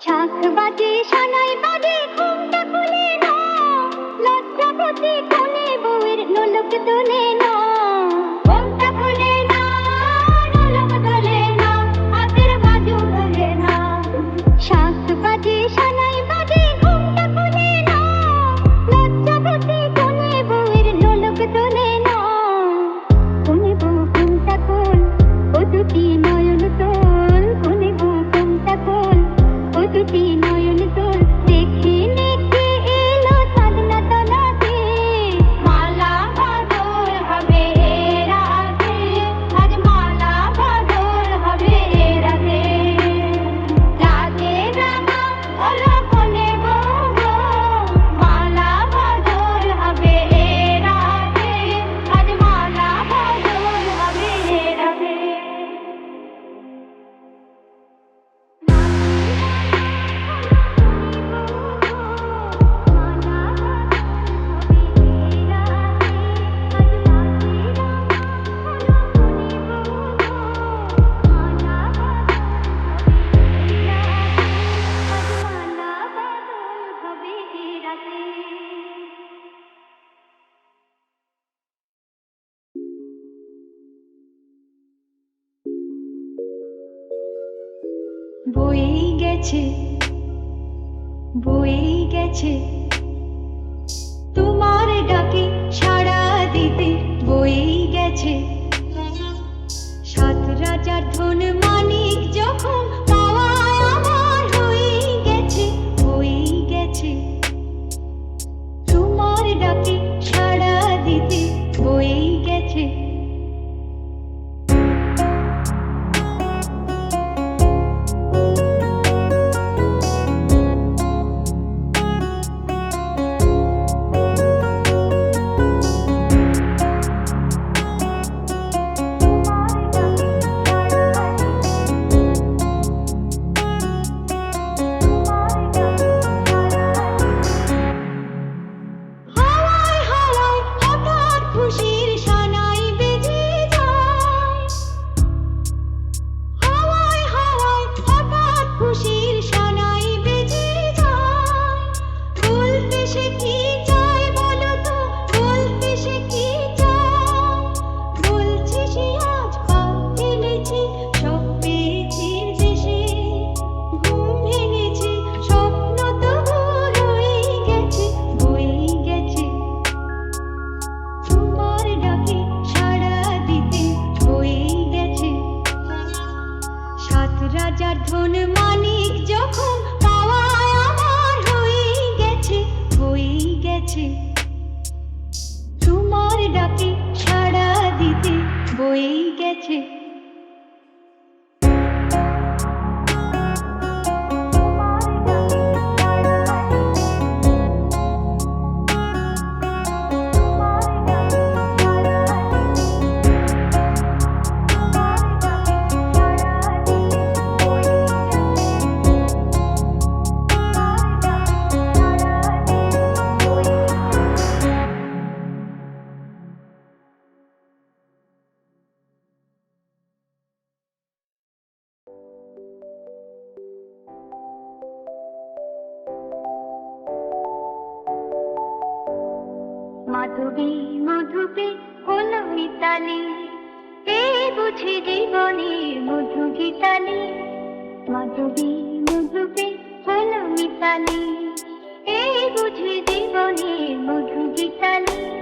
শাখ বাজে সানাই বাজে ঘুমটা খুলে না লজ্জা প্রতি বউয়ের নোলক দোলে গেছে। তোমার ডাকে সাড়া দিতে বই গেছে। সাত রাজার ধন হয়েই গেছে। বুঝি জীবনের মধু গীতালি। মাধবী মধুপে হলো মিতালি। এই বুঝি জীবনের মধু গীতালি।